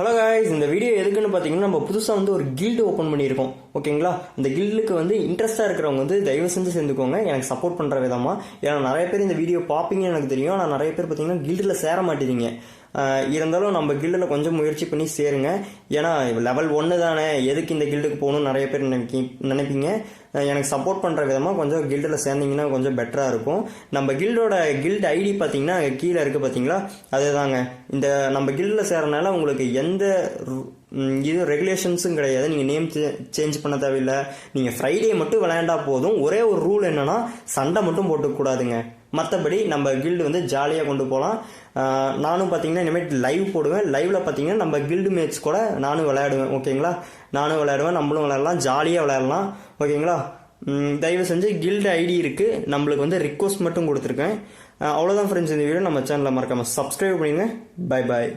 Hello guys இந்த video எதுக்குன்னு பார்த்தீங்கன்னா நம்ம புதுசாக வந்து ஒரு கில்டு ஓப்பன் பண்ணியிருக்கோம். ஓகேங்களா இந்த கில்டுக்கு வந்து இன்ட்ரெஸ்ட்டாக இருக்கிறவங்க வந்து தயவு செஞ்சு சேர்ந்துக்கோங்க. எனக்கு சப்போர்ட் பண்ணுற விதமாக ஏன்னா நிறைய பேர் இந்த வீடியோ பார்ப்பீங்கன்னு எனக்கு தெரியும். ஆனால் நிறைய பேர் பார்த்தீங்கன்னா கில்டில் சேர மாட்டேறீங்க. இருந்தாலும் நம்ம கில்டில் கொஞ்சம் முயற்சி பண்ணி சேருங்க. ஏன்னா லெவல் ஒன்று தானே. எதுக்கு இந்த கில்டுக்கு போகணும்னு நிறைய பேர் நினைக்கி நினைப்பீங்க. எனக்கு சப்போர்ட் பண்ணுற விதமாக கொஞ்சம் கில்டில் சேர்ந்தீங்கன்னா கொஞ்சம் பெட்டராக இருக்கும். நம்ம கில்டோட கில்ட் ஐடி பார்த்தீங்கன்னா கீழே இருக்குது பார்த்தீங்களா? அதுதாங்க. இந்த நம்ம கில்டில் சேரனால உங்களுக்கு எந்த இது ரெகுலேஷன்ஸும் கிடையாது. நீங்கள் நேம் சேஞ்ச் பண்ண தேவையில்லை. நீங்கள் ஃப்ரைடே மட்டும் விளையாண்டா போதும். ஒரே ஒரு ரூல் என்னென்னா சண்டை மட்டும் போட்டுக்கூடாதுங்க மற்றபடி நம்ம கில்டு வந்து ஜாலியாக கொண்டு போகலாம் நானும் பார்த்தீங்கன்னா இனிமேல் லைவ் போடுவேன். லைவில் பார்த்தீங்கன்னா நம்ம கில்டு மேட்ச் கூட நானும் விளையாடுவேன். ஓகேங்களா? நானும் விளையாடுவேன். நம்மளும் விளையாடலாம். ஜாலியாக விளையாடலாம். ஓகேங்களா? தயவு செஞ்சு கில்டு ஐடி இருக்குது நம்மளுக்கு வந்து ரிக்வஸ்ட் மட்டும் கொடுத்துருக்கேன். அவ்வளோதான் ஃப்ரெண்ட்ஸ் இந்த வீடியோ நம்ம சேனலில் மறக்காமல் சப்ஸ்கிரைப் பண்ணிடுங்க பை பாய்